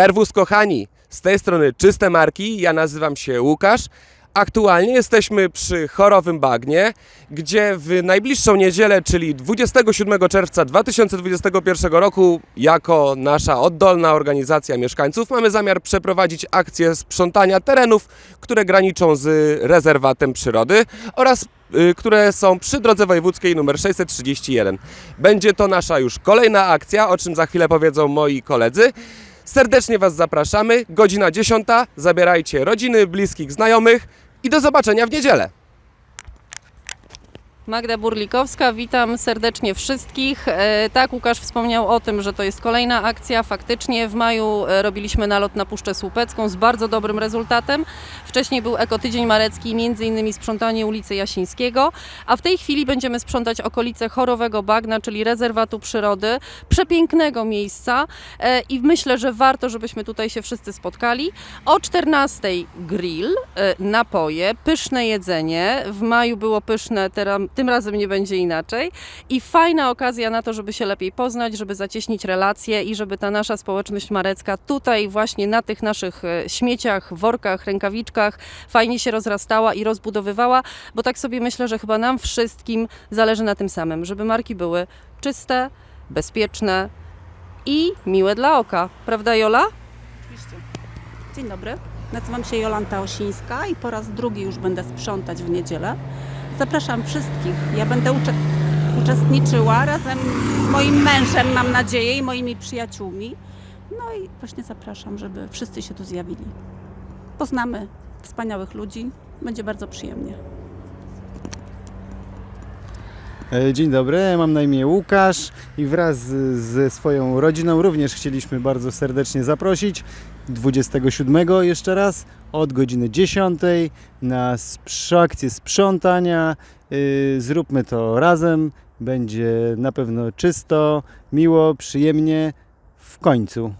Serwus kochani, z tej strony Czyste Marki, ja nazywam się Łukasz. Aktualnie jesteśmy przy Chorowym Bagnie, gdzie w najbliższą niedzielę, czyli 27 czerwca 2021 roku, jako nasza oddolna organizacja mieszkańców, mamy zamiar przeprowadzić akcję sprzątania terenów, które graniczą z rezerwatem przyrody oraz y, które są przy drodze wojewódzkiej nr 631. Będzie to nasza już kolejna akcja, o czym za chwilę powiedzą moi koledzy. Serdecznie Was zapraszamy. Godzina 10. Zabierajcie rodziny, bliskich, znajomych i do zobaczenia w niedzielę. Magda Burlikowska, witam serdecznie wszystkich. E, Tak, Łukasz wspomniał o tym, że to jest kolejna akcja. Faktycznie w maju e, robiliśmy nalot na Puszczę Słupecką z bardzo dobrym rezultatem. Wcześniej był Ekotydzień Marecki, między innymi sprzątanie ulicy Jasińskiego, a w tej chwili będziemy sprzątać okolice Chorowego Bagna, czyli rezerwatu przyrody, przepięknego miejsca e, i myślę, że warto, żebyśmy tutaj się wszyscy spotkali. O 14 grill, napoje, pyszne jedzenie. W maju było pyszne, teraz, tym razem nie będzie inaczej. I fajna okazja na to, żeby się lepiej poznać, żeby zacieśnić relacje i żeby ta nasza społeczność marecka tutaj właśnie na tych naszych e, śmieciach, workach, rękawiczkach fajnie się rozrastała i rozbudowywała, bo tak sobie myślę, że chyba nam wszystkim zależy na tym samym, żeby marki były czyste, bezpieczne i miłe dla oka. Prawda Jola? Oczywiście. Dzień dobry. Nazywam się Jolanta Osińska i po raz drugi już będę sprzątać w niedzielę. Zapraszam wszystkich. Ja będę ucze- uczestniczyła razem z moim mężem, mam nadzieję, i moimi przyjaciółmi. No i właśnie zapraszam, żeby wszyscy się tu zjawili. Poznamy wspaniałych ludzi. Będzie bardzo przyjemnie. E, Dzień dobry, mam na imię Łukasz i wraz ze swoją rodziną również chcieliśmy bardzo serdecznie zaprosić 27 jeszcze raz od godziny 10 na akcję sprzątania. Y, Zróbmy to razem, będzie na pewno czysto, miło, przyjemnie w końcu.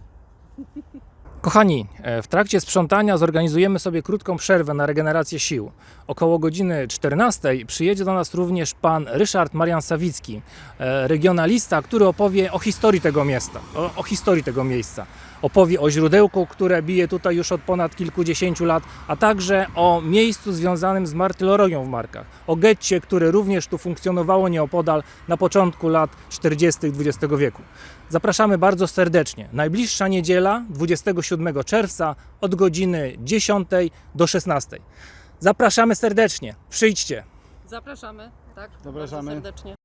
Kochani, e, w trakcie sprzątania zorganizujemy sobie krótką przerwę na regenerację sił. Około godziny 14 przyjedzie do nas również pan Ryszard Marian Sawicki, e, regionalista, który opowie o historii tego miasta, o, o historii tego miejsca. Opowie o źródełku, które bije tutaj już od ponad kilkudziesięciu lat, a także o miejscu związanym z martyrologią w Markach, o getcie, które również tu funkcjonowało nieopodal na początku lat 40. XX wieku. Zapraszamy bardzo serdecznie. Najbliższa niedziela, 27 czerwca, od godziny 10 do 16. Zapraszamy serdecznie. Przyjdźcie. Zapraszamy. Tak, Zapraszamy. bardzo serdecznie.